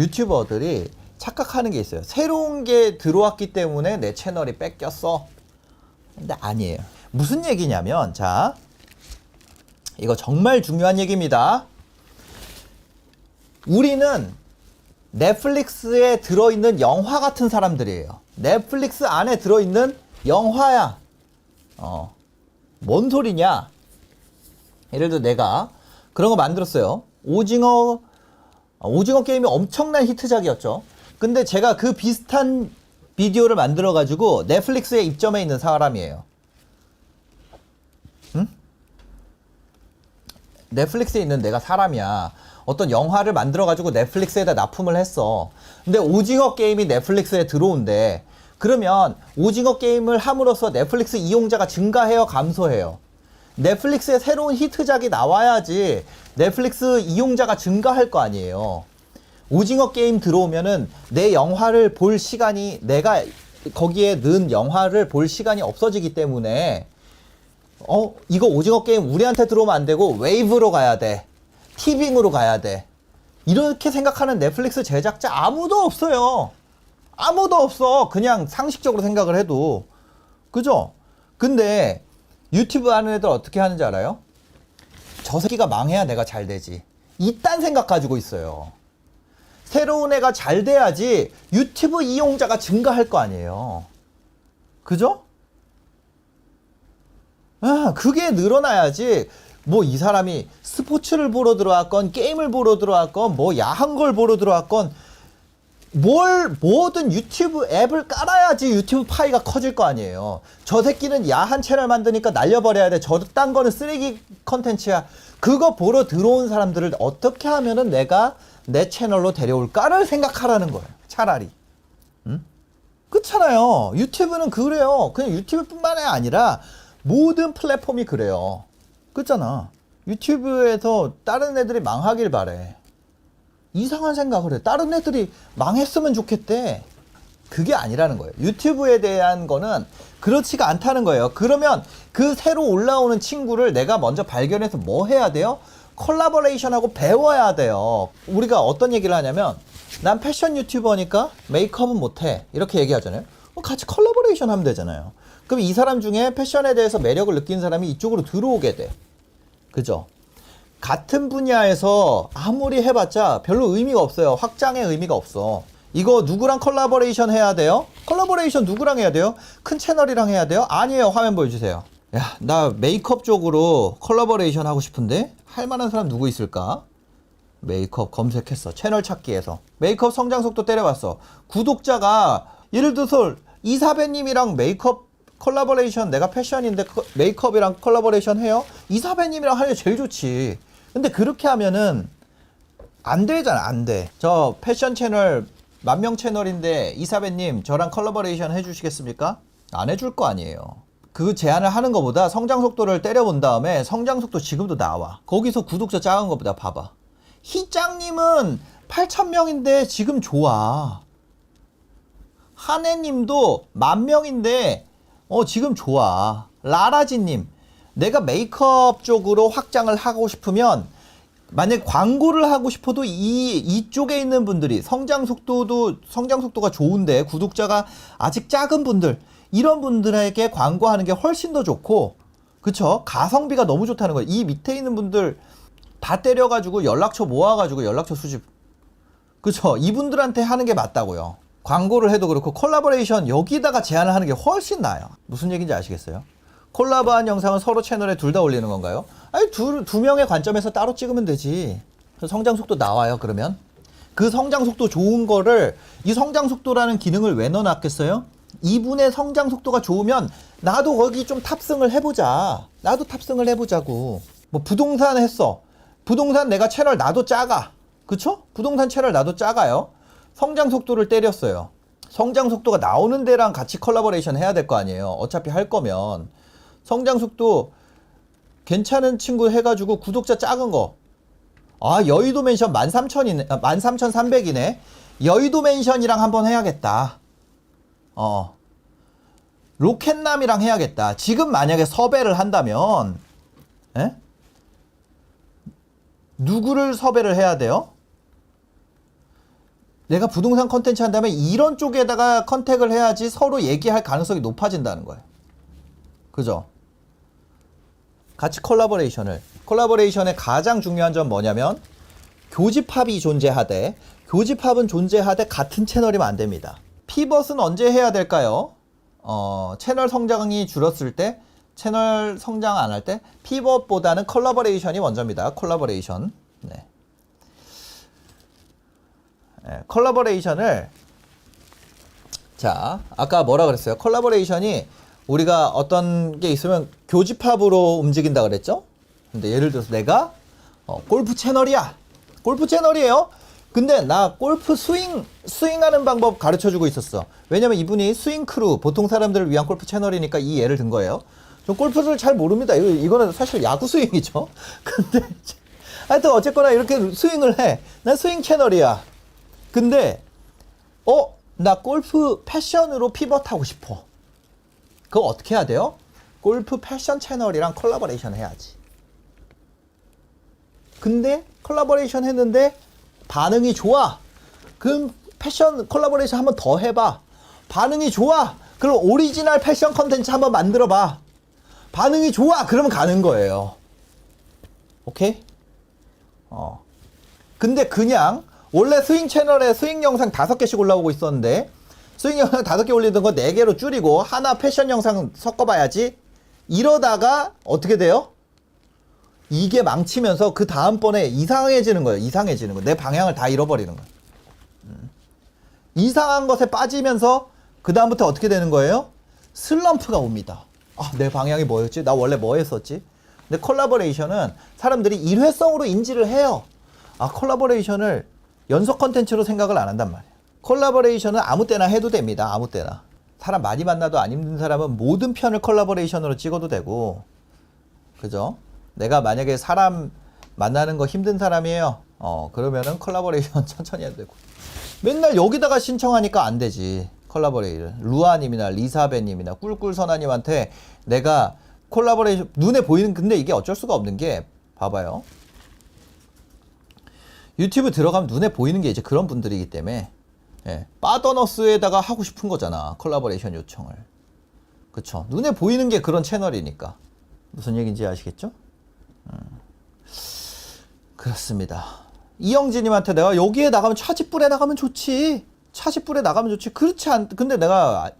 유튜버들이 착각하는 게 있어요. 새로운 게 들어왔기 때문에 내 채널이 뺏겼어. 근데 아니에요. 무슨 얘기냐면, 자, 이거 정말 중요한 얘기입니다. 우리는 넷플릭스에 들어있는 영화 같은 사람들이에요. 넷플릭스 안에 들어있는 영화야. 어. 뭔 소리냐? 예를 들어 내가 그런 거 만들었어요. 오징어, 어, 오징어 게임이 엄청난 히트작이었죠. 근데 제가 그 비슷한 비디오를 만들어가지고 넷플릭스에 입점해 있는 사람이에요. 응? 넷플릭스에 있는 내가 사람이야. 어떤 영화를 만들어가지고 넷플릭스에다 납품을 했어. 근데 오징어 게임이 넷플릭스에 들어온대. 그러면 오징어 게임을 함으로써 넷플릭스 이용자가 증가해요, 감소해요? 넷플릭스에 새로운 히트작이 나와야지 넷플릭스 이용자가 증가할 거 아니에요. 오징어 게임 들어오면은 내 영화를 볼 시간이 내가 거기에 넣은 영화를 볼 시간이 없어지기 때문에 어 이거 오징어 게임 우리한테 들어오면 안 되고 웨이브로 가야 돼. 티빙으로 가야 돼. 이렇게 생각하는 넷플릭스 제작자 아무도 없어요. 아무도 없어. 그냥 상식적으로 생각을 해도. 그죠? 근데 유튜브 하는 애들 어떻게 하는지 알아요 저 새끼가 망해야 내가 잘 되지 이딴 생각 가지고 있어요 새로운 애가 잘 돼야지 유튜브 이용자가 증가할 거 아니에요 그죠? 아, 그게 늘어나야지. 뭐 이 사람이 스포츠를 보러 들어왔건 게임을 보러 들어왔건 뭐 야한 걸 보러 들어왔건 뭘 뭐든 유튜브 앱을 깔아야지 유튜브 파이가 커질 거 아니에요. 저 새끼는 야한 채널 만드니까 날려버려야 돼. 저딴 거는 쓰레기 컨텐츠야. 그거 보러 들어온 사람들을 어떻게 하면은 내가 내 채널로 데려올까를 생각하라는 거예요. 차라리. 그렇잖아요. 유튜브는 그래요. 그냥 유튜브뿐만이 아니라 모든 플랫폼이 그래요. 그렇잖아. 유튜브에서 다른 애들이 망하길 바래. 이상한 생각을 해. 다른 애들이 망했으면 좋겠대. 그게 아니라는 거예요. 유튜브에 대한 거는 그렇지가 않다는 거예요. 그러면 그 새로 올라오는 친구를 내가 먼저 발견해서 뭐 해야 돼요? 콜라보레이션하고 배워야 돼요. 우리가 어떤 얘기를 하냐면 난 패션 유튜버니까 메이크업은 못해. 이렇게 얘기하잖아요. 어, 같이 콜라보레이션 하면 되잖아요. 그럼 이 사람 중에 패션에 대해서 매력을 느낀 사람이 이쪽으로 들어오게 돼. 그죠? 같은 분야에서 아무리 해봤자 별로 의미가 없어요. 확장의 의미가 없어. 이거 누구랑 콜라보레이션 해야 돼요? 콜라보레이션 누구랑 해야 돼요? 큰 채널이랑 해야 돼요? 아니에요. 화면 보여주세요. 야, 나 메이크업 쪽으로 콜라보레이션 하고 싶은데 할 만한 사람 누구 있을까? 메이크업 검색했어. 채널 찾기에서. 메이크업 성장 속도 때려봤어. 구독자가 예를 들어서 이사배님이랑 메이크업 콜라보레이션 내가 패션인데 co- 메이크업이랑 콜라보레이션 해요? 이사배님이랑 하는 게 제일 좋지. 근데 그렇게 하면은 안 되잖아, 안 돼. 저 패션 채널 만명 채널인데 이사배님 저랑 콜라보레이션 해주시겠습니까? 안 해줄 거 아니에요. 그 제안을 하는 것보다 성장 속도를 때려본 다음에 성장 속도 지금도 나와. 거기서 구독자 작은 것보다 봐봐. 희짱님은 8,000명인데 지금 좋아. 한혜님도 만 명인데 어 지금 좋아. 라라지님 내가 메이크업 쪽으로 확장을 하고 싶으면 만약 광고를 하고 싶어도 이 이쪽에 있는 분들이 성장 속도도 성장 속도가 좋은데 구독자가 아직 작은 분들 이런 분들에게 광고하는 게 훨씬 더 좋고 그쵸 가성비가 너무 좋다는 거예요. 이 밑에 있는 분들 다 때려가지고 연락처 모아가지고 연락처 수집 그쵸 이분들한테 하는 게 맞다고요. 광고를 해도 그렇고 콜라보레이션 여기다가 제안을 하는 게 훨씬 나아요. 무슨 얘기인지 아시겠어요? 콜라보한 영상은 서로 채널에 둘 다 올리는 건가요? 아니 두, 두 명의 관점에서 따로 찍으면 되지. 그 성장 속도 나와요 그러면. 그 성장 속도 좋은 거를 이 성장 속도라는 기능을 왜 넣어놨겠어요? 이분의 성장 속도가 좋으면 나도 거기 좀 탑승을 해보자. 나도 탑승을 해보자고. 뭐 부동산 했어. 부동산 내가 채널 나도 작아. 그쵸? 부동산 채널 나도 작아요. 성장 속도를 때렸어요. 성장 속도가 나오는 데랑 같이 컬라보레이션 해야 될 거 아니에요. 어차피 할 거면. 성장 속도 괜찮은 친구 해가지고 구독자 작은 거. 아, 여의도 맨션 13,000이네. 13,300이네. 여의도 맨션이랑 한번 해야겠다. 어. 로켓남이랑 해야겠다. 지금 만약에 섭외를 한다면, 에? 누구를 섭외를 해야 돼요? 내가 부동산 컨텐츠 한다면 이런 쪽에다가 컨택을 해야지 서로 얘기할 가능성이 높아진다는 거예요. 그죠? 같이 콜라보레이션을. 콜라보레이션의 가장 중요한 점 뭐냐면 교집합이 존재하되 교집합은 존재하되 같은 채널이면 안 됩니다. 피벗은 언제 해야 될까요? 어, 채널 성장이 줄었을 때 채널 성장 안 할 때 피벗보다는 콜라보레이션이 먼저입니다. 콜라보레이션. 네. 네, 콜라보레이션을 자 아까 뭐라 그랬어요? 콜라보레이션이 우리가 어떤 게 있으면 교집합으로 움직인다 그랬죠? 근데 예를 들어서 내가 어, 골프 채널이야. 골프 채널이에요. 근데 나 골프 스윙 스윙하는 방법 가르쳐 주고 있었어. 왜냐면 이분이 스윙 크루 보통 사람들을 위한 골프 채널이니까 이 예를 든 거예요. 저 골프를 잘 모릅니다. 이거 이거는 사실 야구 스윙이죠. 근데 하여튼 어쨌거나 이렇게 스윙을 해. 난 스윙 채널이야. 근데 어, 나 골프 패션으로 피벗하고 싶어. 그거 어떻게 해야 돼요? 골프 패션 채널이랑 콜라보레이션 해야지. 근데 콜라보레이션 했는데 반응이 좋아. 그럼 패션 콜라보레이션 한번 더 해봐. 반응이 좋아. 그럼 오리지널 패션 컨텐츠 한번 만들어봐. 반응이 좋아. 그러면 가는 거예요. 오케이? 어. 근데 그냥 원래 스윙 채널에 스윙 영상 다섯 개씩 올라오고 있었는데 스윙 영상 다섯 개 올리던 거 네 개로 줄이고 하나 패션 영상 섞어봐야지. 이러다가 어떻게 돼요? 이게 망치면서 그 다음번에 이상해지는 거예요. 이상해지는 거. 내 방향을 다 잃어버리는 거예요. 음. 이상한 것에 빠지면서 그 다음부터 어떻게 되는 거예요? 슬럼프가 옵니다. 아, 내 방향이 뭐였지? 나 원래 뭐 했었지? 근데 콜라보레이션은 사람들이 일회성으로 인지를 해요. 아, 콜라보레이션을 연속 컨텐츠로 생각을 안 한단 말이에요. 콜라보레이션은 아무 때나 해도 됩니다. 아무 때나. 사람 많이 만나도 안 힘든 사람은 모든 편을 콜라보레이션으로 찍어도 되고, 그죠? 내가 만약에 사람 만나는 거 힘든 사람이에요. 어, 그러면은 콜라보레이션 천천히 해도 되고. 맨날 여기다가 신청하니까 안 되지. 콜라보레이션. 루아님이나 리사베님이나 꿀꿀선아님한테 내가 콜라보레이션, 눈에 보이는, 근데 이게 어쩔 수가 없는 게, 봐봐요. 유튜브 들어가면 눈에 보이는 게 이제 그런 분들이기 때문에, 예, 빠더너스에다가 하고 싶은 거잖아. 콜라보레이션 요청을. 그쵸. 눈에 보이는 게 그런 채널이니까. 무슨 얘기인지 아시겠죠? 그렇습니다. 이영진님한테 내가 여기에 나가면 차지뿔에 나가면 좋지. 차지뿔에 나가면 좋지. 그렇지 않, 근데 내가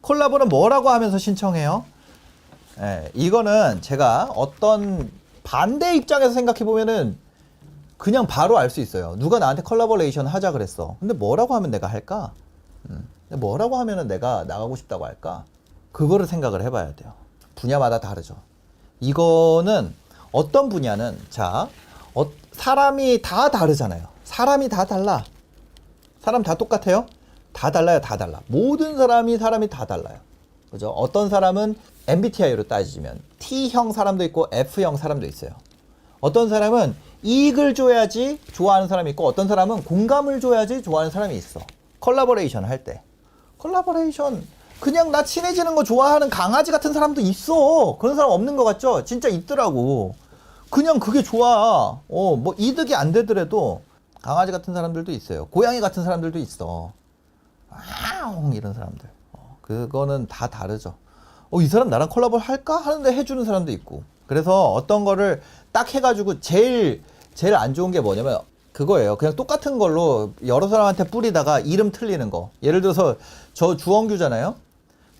콜라보는 뭐라고 하면서 신청해요? 예, 이거는 제가 어떤 반대 입장에서 생각해 보면은 그냥 바로 알 수 있어요. 누가 나한테 콜라보레이션 하자 그랬어. 근데 뭐라고 하면 내가 할까? 음, 뭐라고 하면은 내가 나가고 싶다고 할까? 그거를 생각을 해봐야 돼요. 분야마다 다르죠. 이거는 어떤 분야는 자 어, 사람이 다 다르잖아요. 사람이 다 달라. 사람 다 똑같아요? 다 달라요, 다 달라. 모든 사람이 사람이 다 달라요. 그죠? 어떤 사람은 MBTI로 따지면 T형 사람도 있고 F형 사람도 있어요. 어떤 사람은 이익을 줘야지 좋아하는 사람이 있고 어떤 사람은 공감을 줘야지 좋아하는 사람이 있어. 콜라보레이션 할 때. 콜라보레이션 그냥 나 친해지는 거 좋아하는 강아지 같은 사람도 있어. 그런 사람 없는 것 같죠? 진짜 있더라고. 그냥 그게 좋아. 어, 뭐 이득이 안 되더라도 강아지 같은 사람들도 있어요. 고양이 같은 사람들도 있어. 아웅 이런 사람들. 어, 그거는 다 다르죠. 어, 이 사람 나랑 콜라보 할까 하는데 해주는 사람도 있고. 그래서 어떤 거를 딱 해가지고 제일 제일 안 좋은 게 뭐냐면 그거예요. 그냥 똑같은 걸로 여러 사람한테 뿌리다가 이름 틀리는 거. 예를 들어서 저 주원규잖아요.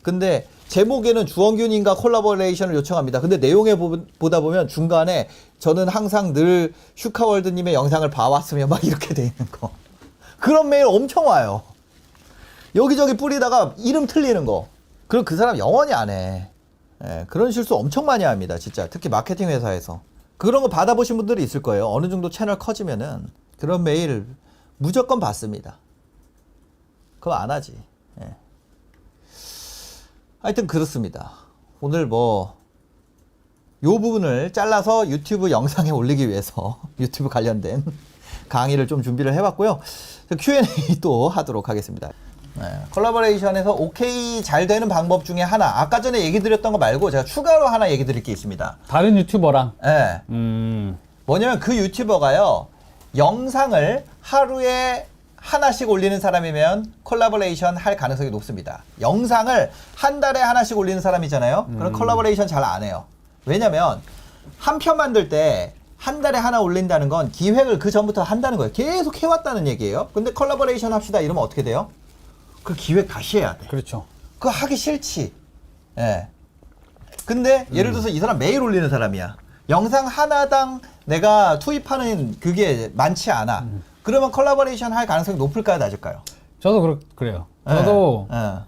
근데 제목에는 주원균님과 콜라보레이션을 요청합니다. 근데 내용에 보- 보다 보면 중간에 저는 항상 늘 슈카월드님의 영상을 봐왔으며 막 이렇게 돼 있는 거. 그런 메일 엄청 와요. 여기저기 뿌리다가 이름 틀리는 거. 그럼 그 사람 영원히 안 해. 예, 그런 실수 엄청 많이 합니다. 진짜. 특히 마케팅 회사에서. 그런 거 받아보신 분들이 있을 거예요. 어느 정도 채널 커지면은 그런 메일 무조건 받습니다. 그거 안 하지. 예. 하여튼 그렇습니다. 오늘 뭐, 요 부분을 잘라서 유튜브 영상에 올리기 위해서 유튜브 관련된 강의를 좀 준비를 해봤고요. Q&A 또 하도록 하겠습니다. 네, 컬러버레이션에서 오케이 잘 되는 방법 중에 하나. 아까 전에 얘기 드렸던 거 말고 제가 추가로 하나 얘기 드릴 게 있습니다. 다른 유튜버랑 예. 음 뭐냐면 그 유튜버가요 영상을 하루에 하나씩 올리는 사람이면 콜라보레이션 할 가능성이 높습니다. 영상을 한 달에 하나씩 올리는 사람이잖아요. 그럼 콜라보레이션 잘 안 해요. 왜냐면 한 편 만들 때 한 달에 하나 올린다는 건 기획을 그 전부터 한다는 거예요. 계속 해왔다는 얘기예요. 근데 콜라보레이션 합시다 이러면 어떻게 돼요? 그 기획 다시 해야 돼. 그렇죠. 그거 하기 싫지. 예. 근데 예를 들어서 이 사람 매일 올리는 사람이야. 영상 하나당 내가 투입하는 그게 많지 않아. 그러면 콜라보레이션 할 가능성이 높을까요, 낮을까요? 저도 그렇, 그래요. 예, 저도 예,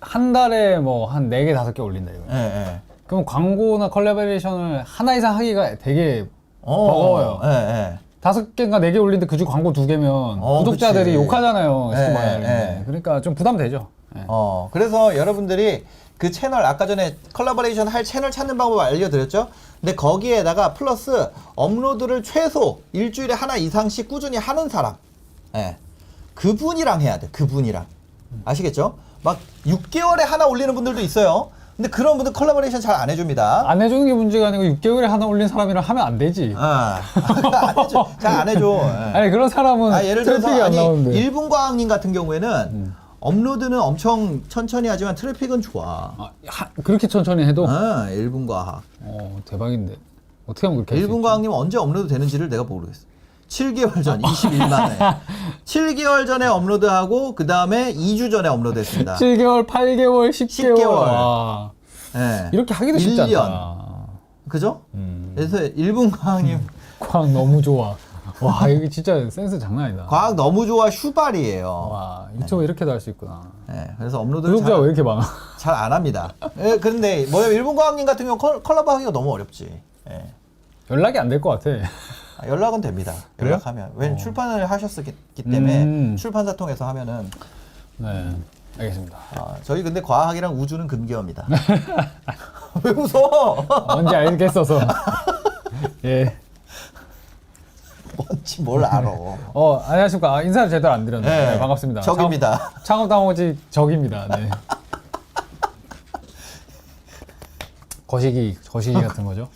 한 달에 뭐 한 네 개 다섯 개 올린다 이거. 예, 예. 그럼 광고나 콜라보레이션을 하나 이상 하기가 되게 어, 버거워요. 예, 예. 다섯 개인가 네 개 올리는데 그중 광고 두 개면 어, 구독자들이 그치. 욕하잖아요. 쉽게 예, 말하는데. 예. 그러니까 좀 부담되죠. 예. 어, 그래서 여러분들이 그 채널 아까 전에 콜라보레이션 할 채널 찾는 방법 알려드렸죠? 근데 거기에다가 플러스 업로드를 최소 일주일에 하나 이상씩 꾸준히 하는 사람. 예. 그분이랑 해야 돼. 그분이랑. 아시겠죠? 막 6개월에 하나 올리는 분들도 있어요. 근데 그런 분들 콜라보레이션 잘 안 해줍니다. 안 해주는 게 문제가 아니고 6개월에 하나 올린 사람이랑 하면 안 되지. 아, 안 해줘. 잘 안 해줘. 예. 아니 그런 사람은 아, 예를 들어서 트래픽이 안 아니 나오는데. 음. 일본 과학님 같은 경우에는 업로드는 엄청 천천히 하지만 트래픽은 좋아. 아, 하- 그렇게 천천히 해도 아, 일본 과학. 어, 대박인데 어떻게 하면 그렇게 할수 일본? 과학님 언제 업로드 되는지를 내가 모르겠어. 7개월 전 21만에 7개월 전에 업로드하고 그 다음에 2주 전에 업로드했습니다. 7개월, 8개월, 10개월. 10개월. 와, 예. 이렇게 하기도 쉽지 1년. 않다. 그죠? 음, 그래서 일본 과학님 과학 너무 좋아. 와 이거 진짜 센스 장난 아니다. 과학 너무 좋아 슈발이에요. 와 유튜브 이렇게도 할 수 있구나. 예. 그래서 업로드를 구독자 왜 잘, 이렇게 많아? 잘 안 합니다. 예, 그런데 뭐냐면 일본 과학님 같은 경우 컬- 컬러브 하기가 너무 어렵지. 예. 연락이 안 될 것 같아. 아, 연락은 됩니다. 그래요? 연락하면. 왜냐면 출판을 하셨기 때문에 음. 출판사 통해서 하면은 네, 알겠습니다. 아, 저희 근데 과학이랑 우주는 금기어입니다. 왜 웃어? 언제 알겠어서. 예. 뭔지 뭘 알아. 어 안녕하십니까. 아, 인사를 제대로 안 드렸네. 네, 네, 반갑습니다. 적입니다. 창업- 창업 당호지 적입니다. 네. 거시기 거시기 같은 거죠.